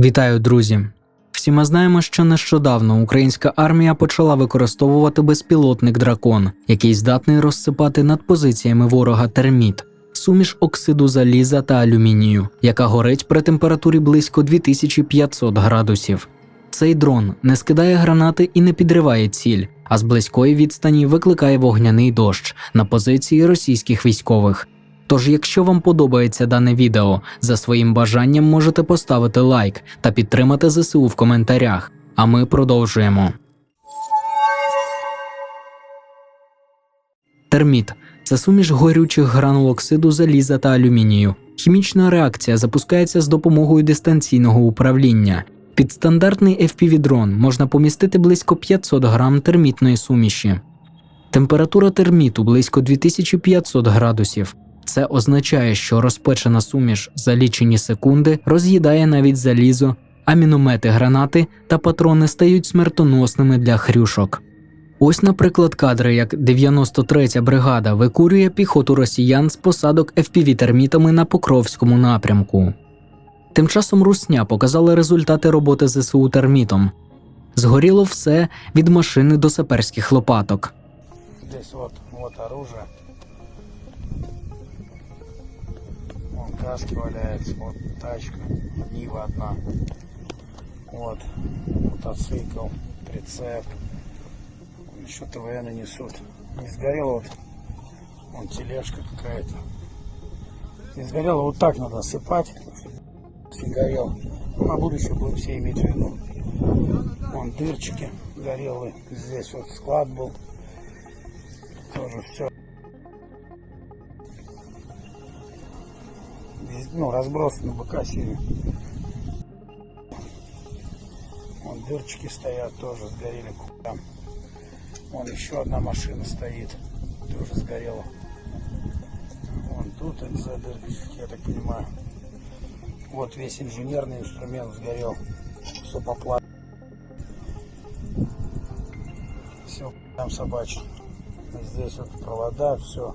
Вітаю, друзі! Всі ми знаємо, що нещодавно українська армія почала використовувати безпілотник дракон, який здатний розсипати над позиціями ворога терміт, суміш оксиду заліза та алюмінію, яка горить при температурі близько 2500 градусів. Цей дрон не скидає гранати і не підриває ціль, а з близької відстані викликає вогняний дощ на позиції російських військових. Тож, якщо вам подобається дане відео, за своїм бажанням можете поставити лайк та підтримати ЗСУ в коментарях. А ми продовжуємо. Терміт це суміш горючих гранул оксиду заліза та алюмінію. Хімічна реакція запускається з допомогою дистанційного управління. Під стандартний FPV-дрон можна помістити близько 500 грам термітної суміші. Температура терміту близько 2500 градусів. Це означає, що розпечена суміш за лічені секунди роз'їдає навіть залізо, а міномети, гранати та патрони стають смертоносними для хрюшок. Ось, наприклад, кадри, як 93-я бригада викурює піхоту росіян з посадок FPV-термітами на Покровському напрямку. Тим часом Русня показала результати роботи ЗСУ термітом. Згоріло все від машини до саперських лопаток. Здесь вот, вот оружие. Каски валяется, вот тачка, Нива одна. Вот мотоцикл, прицеп. Еще ТВН несут. Не сгорело вот, вон тележка какая-то. Не сгорело, вот так надо сыпать, не горел. На будущее будем все иметь в виду. Вон дырчики горелые. Здесь вот склад был. Тоже все. Ну, разбросано БК сильно. Вон дырчики стоят, тоже сгорели к хуям. Вон еще одна машина стоит, тоже сгорела. Вон тут НЗ дырочки, я так понимаю. Вот весь инженерный инструмент сгорел. Все поплавило. Все там собачье. Здесь вот провода, все.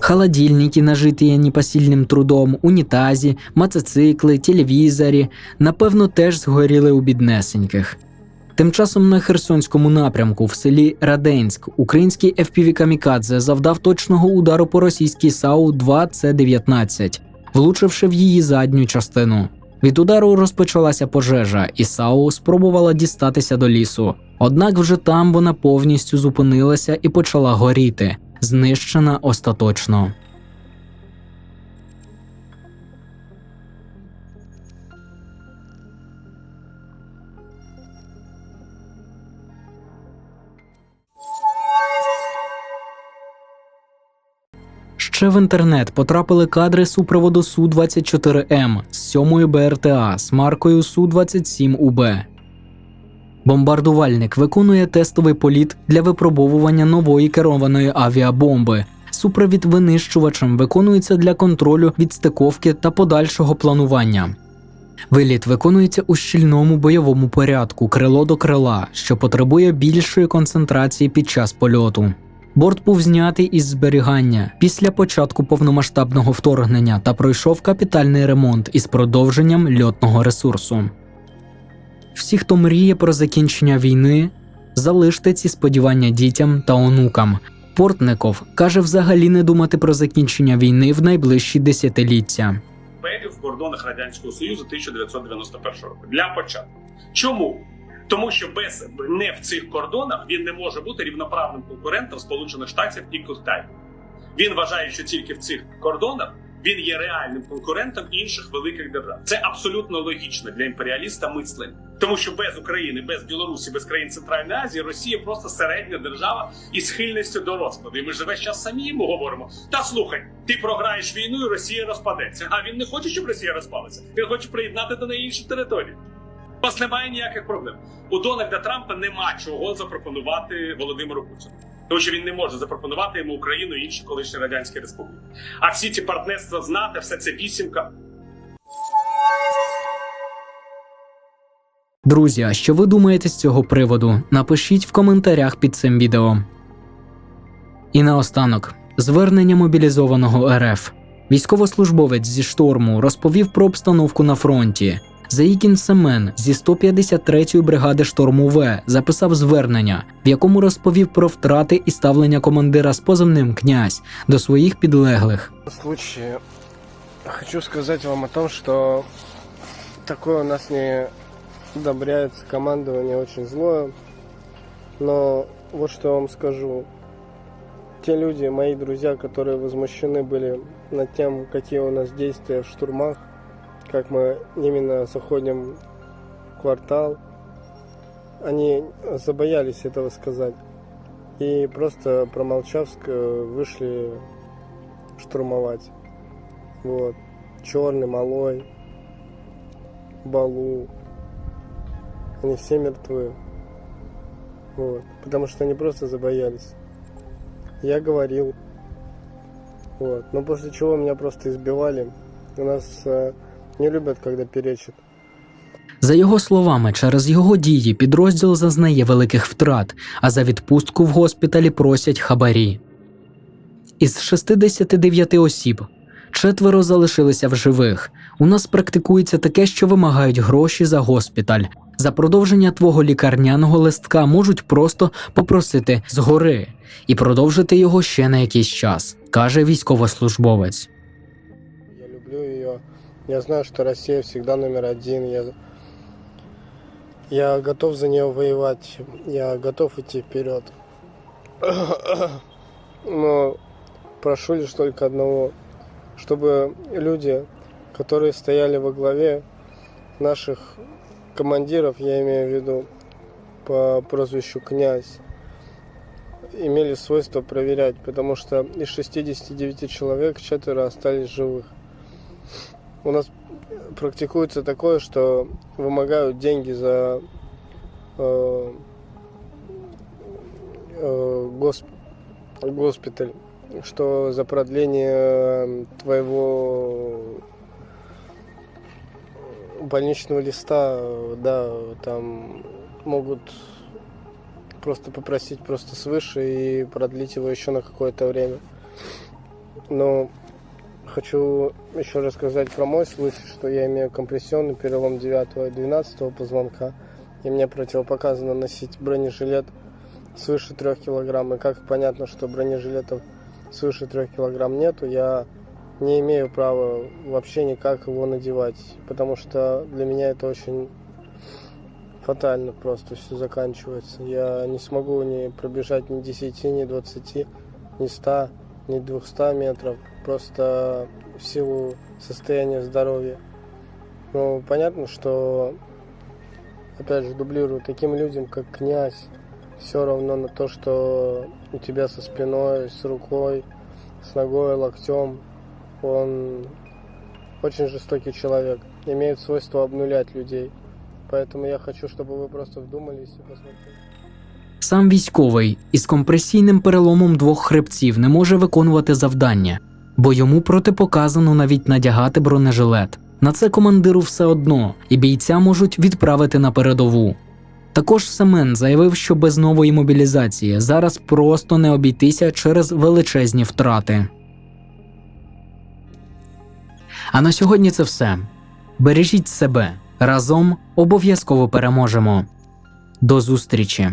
Холодильники, нажитые непосильним трудом, унітазі, мотоцикли, телевізорі, напевно, теж згоріли у біднесеньких. Тим часом на Херсонському напрямку в селі Раденськ український FPV Камікадзе завдав точного удару по російській САУ 2 с 19 влучивши в її задню частину. Від удару розпочалася пожежа, і САУ спробувала дістатися до лісу. Однак вже там вона повністю зупинилася і почала горіти, знищена остаточно. Ще в інтернет потрапили кадри супроводу Су-24М з 7-ї БРТА з маркою Су-27УБ. Бомбардувальник виконує тестовий політ для випробовування нової керованої авіабомби. Супровід винищувачем виконується для контролю відстиковки та подальшого планування. Виліт виконується у щільному бойовому порядку крило до крила, що потребує більшої концентрації під час польоту. Борт був знятий із зберігання після початку повномасштабного вторгнення та пройшов капітальний ремонт із продовженням льотного ресурсу. Всі, хто мріє про закінчення війни, залиште ці сподівання дітям та онукам. Портников каже взагалі не думати про закінчення війни в найближчі десятиліття. В кордонах Радянського Союзу 1991 року. Для початку. Чому? Тому що без не в цих кордонах він не може бути рівноправним конкурентом Сполучених Штатів і Китаю. Він вважає, що тільки в цих кордонах він є реальним конкурентом інших великих держав. Це абсолютно логічно для імперіаліста мислення. Тому що без України, без Білорусі, без країн Центральної Азії Росія просто середня держава із схильністю до розпаду. І ми ж весь час самі йому говоримо: та слухай, ти програєш війну, і Росія розпадеться. А він не хоче, щоб Росія розпалася. Він хоче приєднати до неї інші території. У вас немає ніяких проблем. У Дональда Трампа нема чого запропонувати Володимиру Путіну. Тому що він не може запропонувати йому Україну і інші колишні радянські республіки. А всі ці партнерства з НАТО, все це вісімка. Друзі, а що ви думаєте з цього приводу? Напишіть в коментарях під цим відео. І наостанок звернення мобілізованого РФ. Військовослужбовець зі шторму розповів про обстановку на фронті. Заїкін Семен зі 153-ї бригади шторму В записав звернення, в якому розповів про втрати і ставлення командира з позивним князь до своїх підлеглих. В случае хочу сказать вам о том, что такое у нас не одобряется командование очень злое. Но вот что я вам скажу. Те люди, мои друзья, которые возмущены были над тем, какие у нас действия в штурмах, как мы именно заходим в квартал, они забоялись этого сказать. И просто промолчав, вышли штурмовать. Вот. Черный, малой, балу. Они все мертвы. Вот. Потому что они просто забоялись. Я говорил. Вот. Но после чего меня просто избивали. У нас э, не любят, когда перечат. За його словами, через його дії підрозділ зазнає великих втрат, а за відпустку в госпіталі просять хабарі. Із 69 осіб четверо залишилися в живих. У нас практикується таке, що вимагають гроші за госпіталь. За продовження твого лікарняного листка можуть просто попросити згори і продовжити його ще на якийсь час, каже військовослужбовець. Я знаю, что Россия всегда номер один. Я, я готов за нее воевать. Я готов идти вперед. Но прошу лишь только одного, чтобы люди, которые стояли во главе наших командиров, я имею в виду по прозвищу князь, имели свойство проверять, потому что из 69 человек четверо остались живых. У нас практикуется такое, что вымогают деньги за э, э, гос- госпиталь, что за продление твоего больничного листа, да, там могут просто попросить просто свыше и продлить его еще на какое-то время. Но хочу еще рассказать про мой случай, что я имею компрессионный перелом 9 и 12 позвонка, и мне противопоказано носить бронежилет свыше 3 килограмм. И как понятно, что бронежилетов свыше 3 килограмм нету, я не имею права вообще никак его надевать, потому что для меня это очень фатально просто все заканчивается. Я не смогу ни пробежать ни 10, ни 20, ни 100, ни 200 метров, просто в силу состояния здоровья. Ну, понятно, что, опять же, дублирую таким людям, как князь, все равно на то, что у тебя со спиной, с рукой, с ногой, локтем, он очень жестокий человек, имеет свойство обнулять людей. Поэтому я хочу, чтобы вы просто вдумались и посмотрели. Сам військовий із компресійним переломом двох хребців не може виконувати завдання, бо йому протипоказано навіть надягати бронежилет. На це командиру все одно, і бійця можуть відправити на передову. Також Семен заявив, що без нової мобілізації зараз просто не обійтися через величезні втрати. А на сьогодні це все. Бережіть себе разом обов'язково переможемо. До зустрічі!